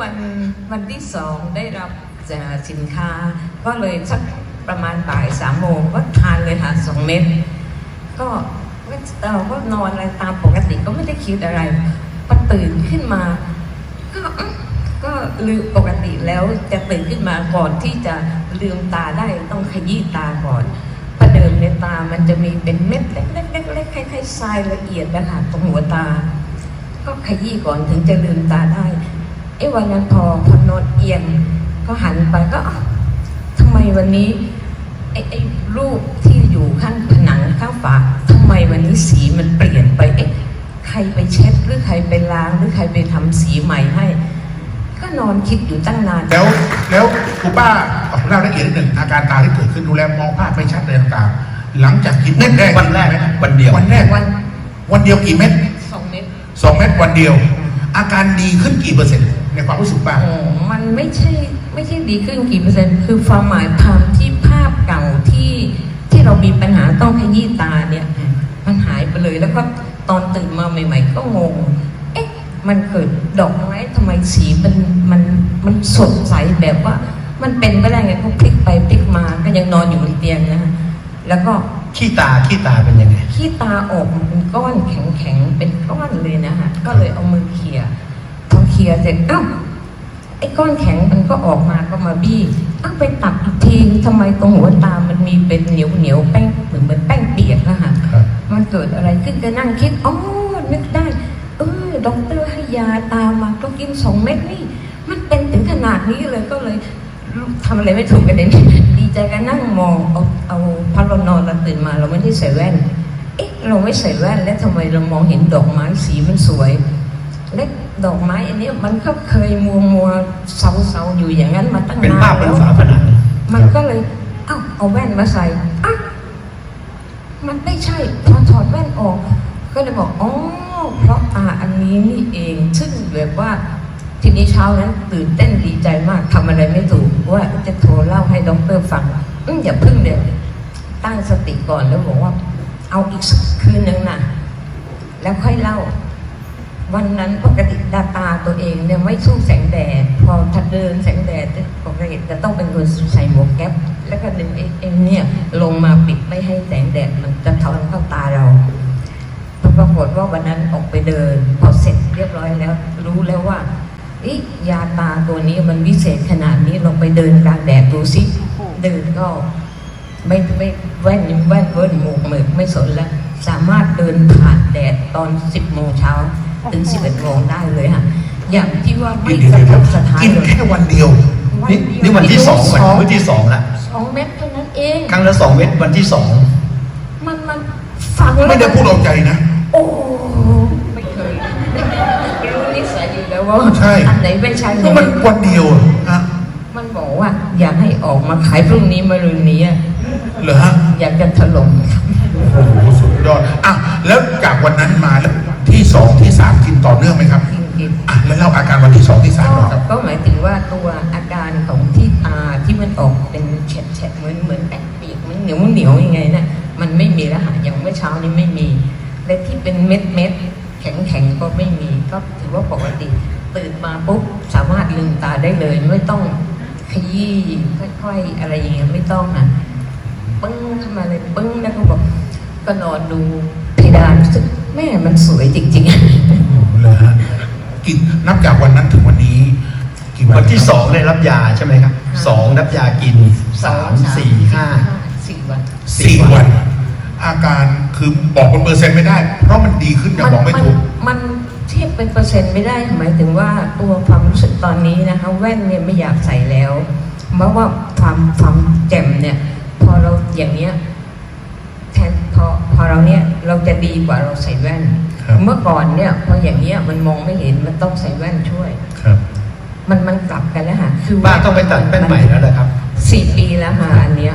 วันวันที่สองได้รับจากสินค้า ก็เลยสักประมาณบ่ายสามโมงก็ทานเลยค่ะสองเม็ดก็เราก็นอนอะไรตามปกติก็ไม่ได้คิดอะไรพอตื่นขึ้นมา ก็ก็ลืมปกติแล้วจะตื่นขึ้นมาก่อนที่จะลืมตาได้ต้องขยี้ตาก่อนประเดิมในตามันจะมีเป็นเม็ดเล็กๆเล็กๆคล้ายๆทรายละเอียดนะคะตรงหัวตา ก็ขยี้ก่อนถึงจะลืมตาได้ ไอ้วันนั้นพอพอนอนเอียง ก็หันไปก็อ้าวทำไมวันนี้ไอ้ไอ้รูปที่อยู่ข้างผนังข้างฝาทำไมวันนี้สีมันเปลี่ยนไปเอ๊ะใครไปเช็ดหรือใครไปล้างหรือใครไปทำสีใหม่ให้ ก็นอนคิดอยู่ตั้งนานแล้วแล้วคุณป้าขอเล่าละเอียดนิดหนึ่งอาการตาที่เกิดขึ้นดูแลมองภาพไม่ชัดเลยต่างๆหลังจากกินวันแรกวันแรกวันเดียววันแรกวันวันเดียวกี่เม็ดสองเม็ดสองเม็ดวันเดียว อาการดีขึ้นกี่เปอร์เซ็นต์ ในความรู้สึกป้าโอ้มันไม่ใช่ไม่ใช่ดีขึ้นกี่เปอร์เซ็นต์ คือความหมายความที่ภาพเก่าที่ที่เรามีปัญหาต้องขยี้ตาเนี่ย มันหายไปเลยแล้วก็ตอนตื่นมาใหม่ ๆ ก็งง เอ๊ะ มันเกิดดอกไม้ทำไมสีมันมันมันสดใสแบบว่า มันเป็นไปได้ไงเขาพลิกไปพลิกมาก็ยังนอนอยู่บนเตียงนะแล้วก็ขี้ตาขี้ตาเป็นยังไงขี้ตาออกมาเป็นก้อนแข็งๆเป็นก้อนเลยนะคะก็เลยเอามือเขี่ย พอเขี่ยเสร็จอ้าวไอ้ก้อนแข็งมันก็ออกมาก็มาบี้อ้าวไปตัดอีกทีทำไมตรงหัวตามันมีเป็นเหนียวเหนียวๆแป้งเหมือนเหมือนแป้งเปียกอะค่ะครับมันเกิดอะไรขึ้นก็นั่งคิดอ๋อนึกได้ เออด็อกเตอร์ให้ยาตามมาก็กินสองเม็ดนี่มันเป็นถึงขนาดนี้เลยก็เลยทำอะไรไม่ถูกกันเลยดีใจกันนั่งมองเอาเอาพอเรานอนเราตื่นมาเราไม่ได้ใส่แว่น เอ๊ะเราไม่ใส่แว่นแล้วทำไมเรามองเห็นดอกไม้สีมันสวย และดอกไม้อันเนี้ยมันก็เคยมัวมัวเศร้าเศร้าๆอยู่อย่างนั้นมาตั้งเป็นนานภาพบแล้นวฝาผนังมันก็เลยเอ้าเอาแว่นมาใส่อ้าวมันไม่ใช่พอถอดแว่นออก ก็เลยบอกอ๋อเพราะตาอันนี้นี่เอง ซึ่งแบบว่าทีนี้เช้านั้นตื่นเต้นดีใจมากทำอะไรไม่ถูกว่าจะโทรเล่าให้ด็อกเตอร์ฟังอืมอย่าพึ่งเดี๋ยวตั้งสติก่อนแล้วบอกว่า เอาอีกสักคืนนึงนะแล้วค่อยเล่า วันนั้นปกติดาตาตัวเองเนี่ยไม่สู้แสงแดด พอถ้าเดินแสงแดดปกติจะต้องเป็นคนใส่หมวกแก๊ปแล้วก็ดึงไอ้ไอ้เนี่ยลงมาปิดไม่ให้แสงแดดมันจะทะลักเข้าตาเราปรากฏว่าวันนั้นออกไปเดิน พอเสร็จเรียบร้อยแล้ว รู้แล้วว่าอียาตาตัวนี้มันวิเศษขนาดนี้ลงไปเดินกลางแดดดูสิเดินก็ไม่ไม่แว่นแว่นเวิ้นหมวกเหมือกไม่สนแล้วสามารถเดินผ่านแดดตอน10โมงเช้า ถึง11โมงได้เลยค่ะ อย่างที่ว่าไม่เดี๋ยวกระเดี๋ทยวบสถานกินเลยแค่วันเดียว นี่นี่วันที่สองวันสองวันที่สองแล้วสองเม็ดเท่านั้นเอง ครั้งละสองเม็ดวันที่สองมันมันฟังแล้วไม่ได้พูดเอาใจนะ โอ้ไม่เคยรู้นิสัยอยู่แล้วว่าใช่อันไหนไม่ใช่ก็มันวันเดียวอะฮะมันบอกว่า อยากให้ออกมาขายพรุ่งนี้มารืนนี้อะเหรอฮะอยากจะถล่มโอ้โหสุดยอดอะแล้วจากวันนั้นมาแล้วที่สองที่สามกิน ต่อเนื่องไหมครับจริงๆอะแล้วเล่าอาการวันที่สองที่สามก็ก่อนครับ ก็หมายถึงว่าตัวอาการของที่ตาที่มันออกเป็นแฉะๆเหมือนเหมือนแป้งปีกเหมันเหนียวเหนียวยังไงนะมันไม่มีแล้วค่ะอย่างเมื่อเช้านี้ไม่มี และที่เป็นเม็ดเม็ดแข็งแข็งๆก็ไม่มี ก็ถือว่าปกติ ตื่นมาปุ๊บสามารถลืมตาได้เลย ไม่ต้องขยี้ค่อยๆอะไรอย่างเงี้ยไม่ต้องอะปึ้งขึ้นมาเลยปึ้งแล้วก็บอกก็นอนดูเพดานรู้สึกแม่มันสวยจริง ๆ เหรอฮะกินนับจากวันนั้นถึงวันนี้กี่วันวันที่สองได้รับยาใช่ไหมครับสองรับยากินสามสี่ห้าสี่วันสี่วัน อาการคือบอกเป็นเปอร์เซ็นต์ไม่ได้ เพราะมันดีขึ้นอย่างบอกไม่ถูก มันเทียบเป็นเปอร์เซ็นต์ไม่ได้หมายถึงว่าตัวความรู้สึกตอนนี้นะคะ แว่นเนี่ยไม่อยากใส่แล้วเพราะว่าความความแจ่มเนี่ย พอเราอย่างเนี้ยแทนพอพอเราเนี่ยเราจะดีกว่าเราใส่แว่นครับ เมื่อก่อนเนี่ยพออย่างเนี้ยมันมองไม่เห็นมันต้องใส่แว่นช่วยครับ มันมันกลับกันแล้วค่ะคือป้าต้องไปตัดแป้นใหม่แล้วเหรอครับ สี่ปีแล้วค่ะอันเนี้ย